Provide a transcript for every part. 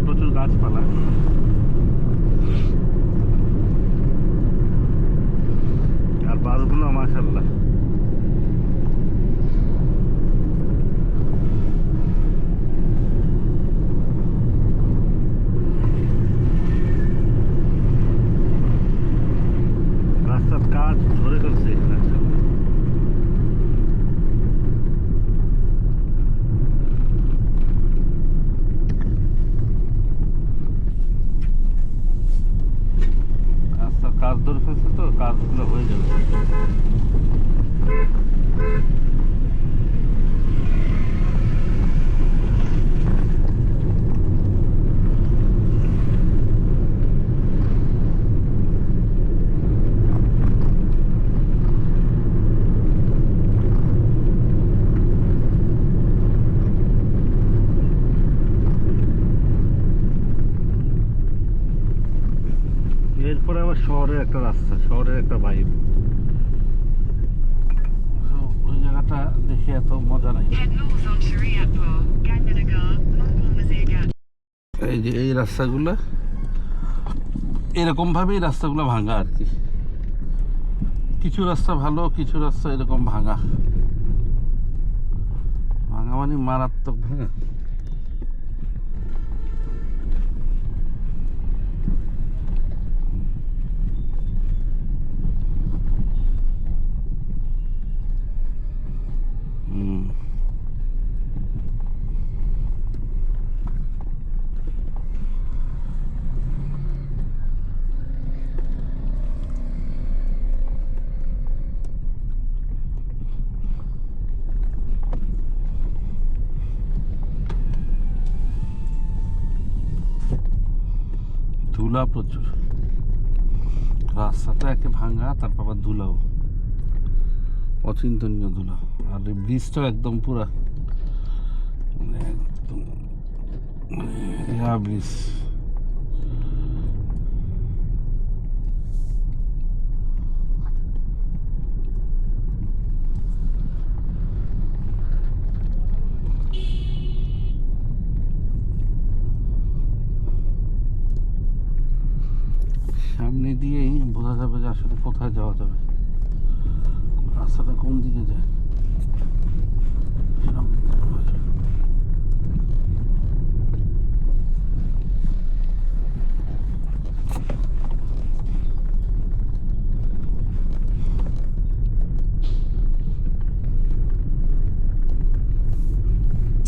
জায়গা প্রচুর গাছপালা। আর বাসগুলো মাসাল্লাহ রাস্তার কাজ ধরে ফেলছে এখানে রাস্তার কাজ ধরে ফেলছে তো কাজগুলো হয়ে যাবে এরপরে আবার শহরের একটা রাস্তা, শহরের একটা ভাইব ওই জায়গাটা দেখে এত মজা নাই. এই যে এই রাস্তাগুলো এরকম ভাবেই রাস্তাগুলো ভাঙা আর কি। কিছু রাস্তা ভালো, কিছু রাস্তা এরকম ভাঙা। ভাঙা মানে মারাত্মক ভাঙা। ধুলা প্রচুর। রাস্তাটা একে ভাঙা, তারপর আবার ধুলাও অচিন্তনীয় ধুলা আর এই ব্রিজটাও একদম পুরা। মানে একদম মানে ব্রিজ সামনে দিয়েই বোঝা যাবে যে আসলে কোথায় যাওয়া যাবে। রাস্তাটা কোন দিকে যায় সামনে দিকে বোঝা যাবে।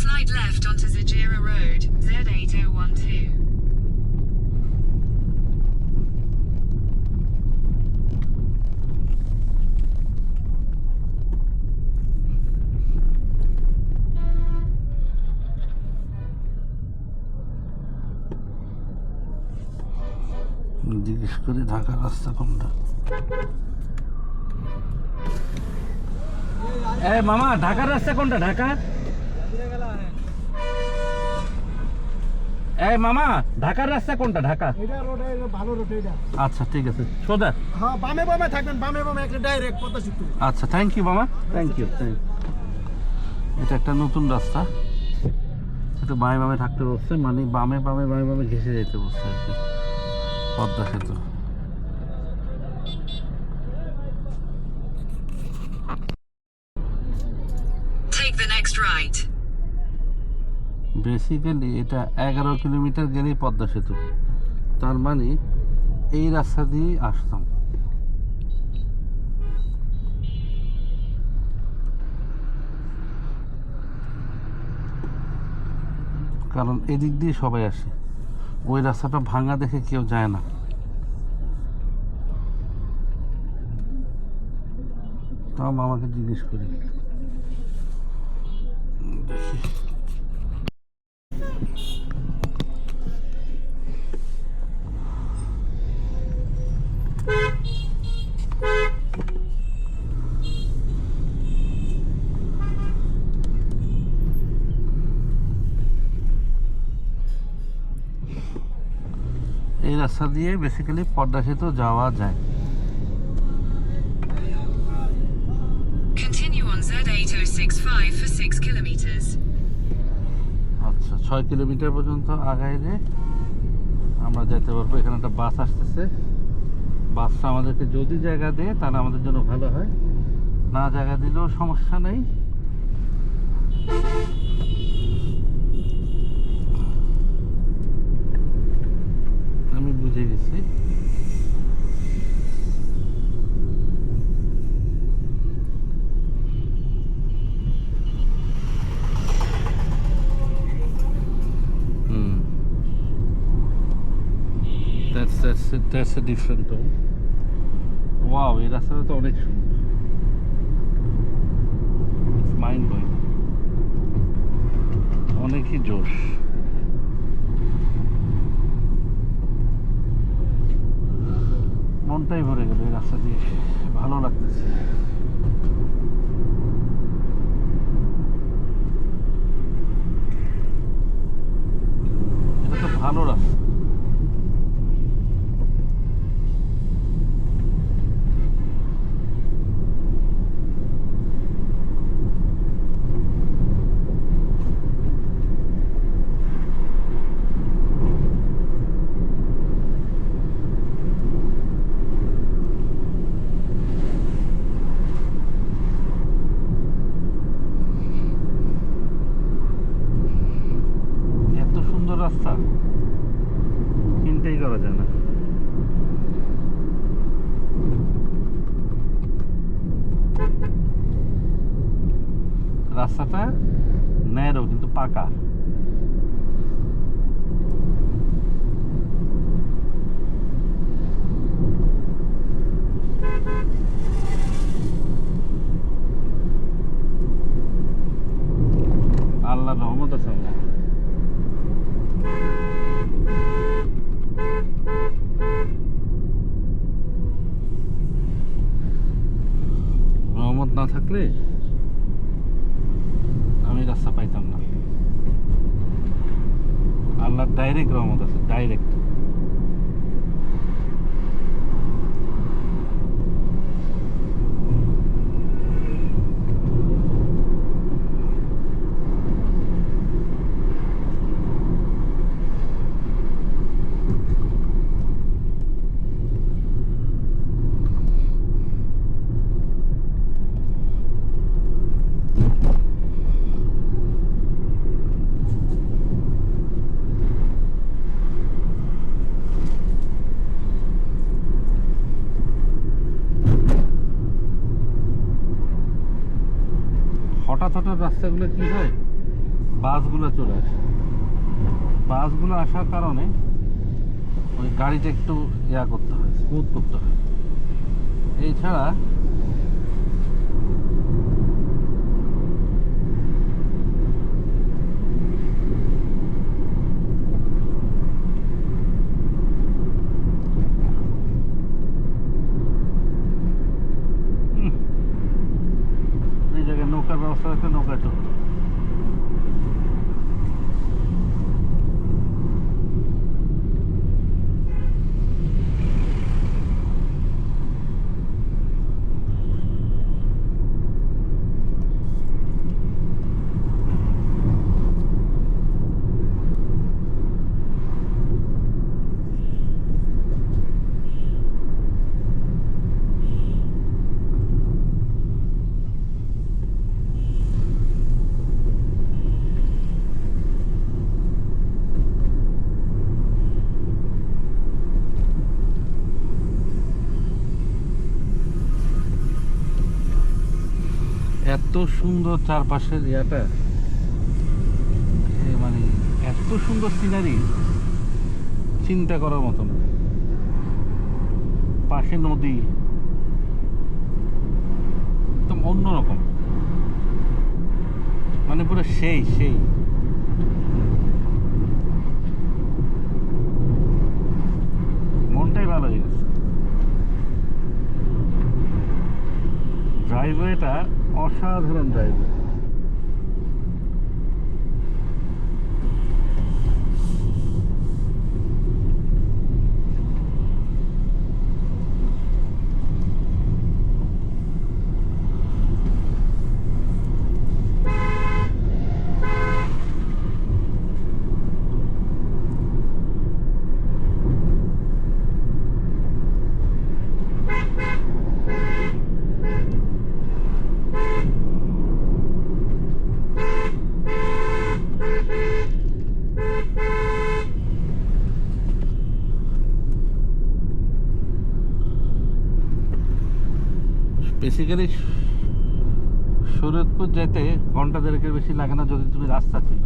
Slide left onto Zajira Road, Z8012. জিজ্ঞেস করি ঢাকার রাস্তা কোনটা? এ মামা ঢাকার রাস্তা কোনটা? ঢাকা? এই মামা ঢাকার রাস্তা কোনটা? ঢাকা। এটা রোড ভালো রোড এটা। আচ্ছা ঠিক আছে। সোজা। হ্যাঁ বামে বামে থাকবেন বামে বামে একটা ডাইরেক্ট পদ্মা সেতু আচ্ছা থ্যাংক ইউ মামা। থ্যাংক ইউ থ্যাংক এটা একটা নতুন রাস্তা। এটা বামে বামে থাকতে বসছে মানে বামে বামে বামে বামে ঘেসে যেতে বসছে আর কি। পদ্মা সেতু. বেসিক্যালি এটা এগারো কিলোমিটার গেলেই পদ্মা সেতু। তার মানে এই রাস্তা দিয়েই আসতাম। কারণ এদিক দিয়ে সবাই আসে। ওই রাস্তাটা ভাঙা দেখে কেউ যায় না। তাও মামাকে জিজ্ঞেস করি। দেখি। রাস্তা দিয়ে বেসিক্যালি পদ্মা সেতু যাওয়া যায়। Continue on Z8065 for 6 kilometers. আচ্ছা ছয় কিলোমিটার পর্যন্ত আগাইলে আমরা যেতে পারব এখানে একটা বাস আসতেছে। বাসটা আমাদেরকে যদি জায়গা দেয় তাহলে আমাদের জন্য ভালো হয়। না জায়গা দিলেও সমস্যা নেই। বুঝে গেছি hmm That's that's a, that's a different tone. Wow এই রাস্তাটা তো অনেক সুন্দর মাইন্ড ব্লোয়িং অনেকই জোশ মনটাই ভরে গেল এই রাস্তা দিয়ে। ভালো লাগতেছে এটা তো ভালো রাস্তা এত সুন্দর রাস্তা চিন্তাই করা যায় না রাস্তাটা ন্যারো কিন্তু পাকা আল্লাহ রহমত আছে। রহমত না থাকলে डाइरेक्ट रमाउँदछ डाइरेक्ट হঠাৎ রাস্তাগুলো কি হয়? বাসগুলো চলে আসে। বাসগুলো আসার কারণে ওই গাড়িটা একটু ইয়া করতে হয়, স্মুথ করতে হয়। এছাড়া সুন্দর চারপাশের ইয়াটা। মানে এত সুন্দর সিনারি চিন্তা করার মতো না। পাশে নদী। একদম অন্যরকম। মানে পুরো সেই সেই। মনটাই ভালো হয়ে গেছে। ড্রাইভওয়েটা অসাধারণ ড্রাইভওয়ে বেসিক্যালি শরীয়তপুর যেতে ঘণ্টা দেড়েকের বেশি লাগে না যদি তুমি রাস্তা ছিল।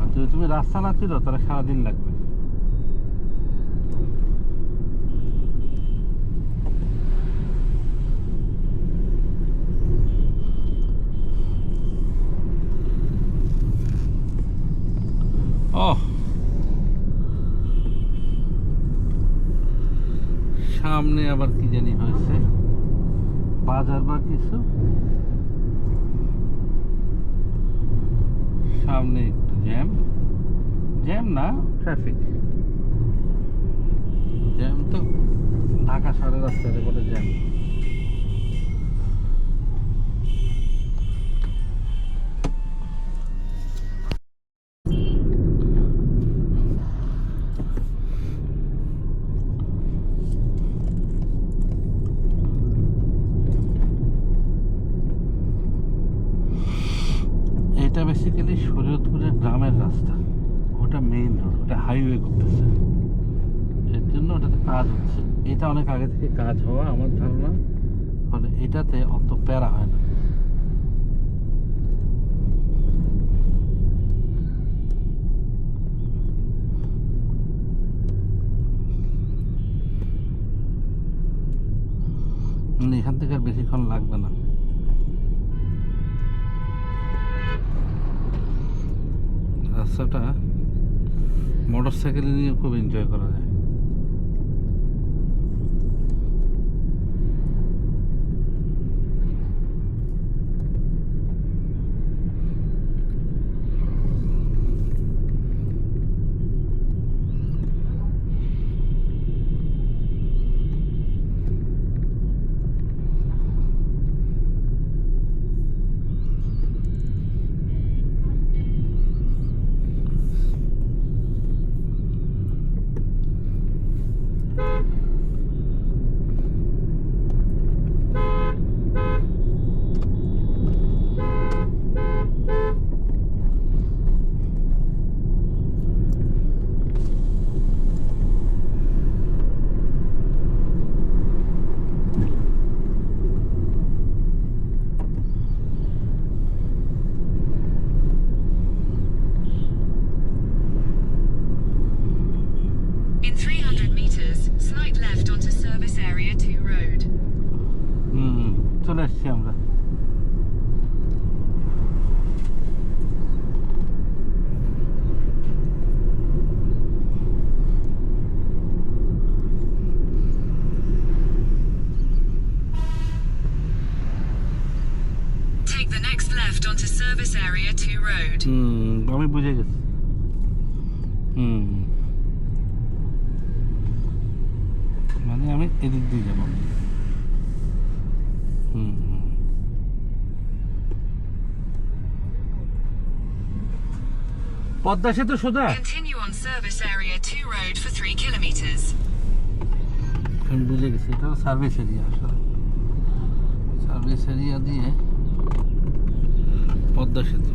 আর যদি তুমি রাস্তা না ছিল, তাহলে সারাদিন লাগবে। সামনে আবার কি জানি হয়েছে। বাজার বা কিছু? সামনে একটু জ্যাম। জ্যাম না ট্রাফিক জ্যাম তো ঢাকা শহরের রাস্তাতে বলে জ্যাম। এটা বেসিক্যালি শরীয়তপুরের গ্রামের রাস্তা। ওটা মেইন রোড ওটা হাইওয়ে করতেছে। এর জন্য ওটাতে কাজ হচ্ছে। এটা অনেক আগে থেকে কাজ হওয়া আমার ধারণা। ফলে এটাতে অত প্যারা হয় না। মানে এখান থেকে আর বেশিক্ষণ লাগবে না। রাস্তাটা মোটর সাইকেল নিয়ে খুব এনজয় করা যায়। হুম আমি বুঝে গেছি হুম মানে আমি এদিক দিয়ে যাব হুম পদ্মা সেতু সোজা? Continue on Service Area 2 Road for 3 kilometers. আমি বুঝে গেছি এটা সার্ভিস এরিয়া আসলে সার্ভিস এরিয়া দিয়ে পদ্মা সেতু।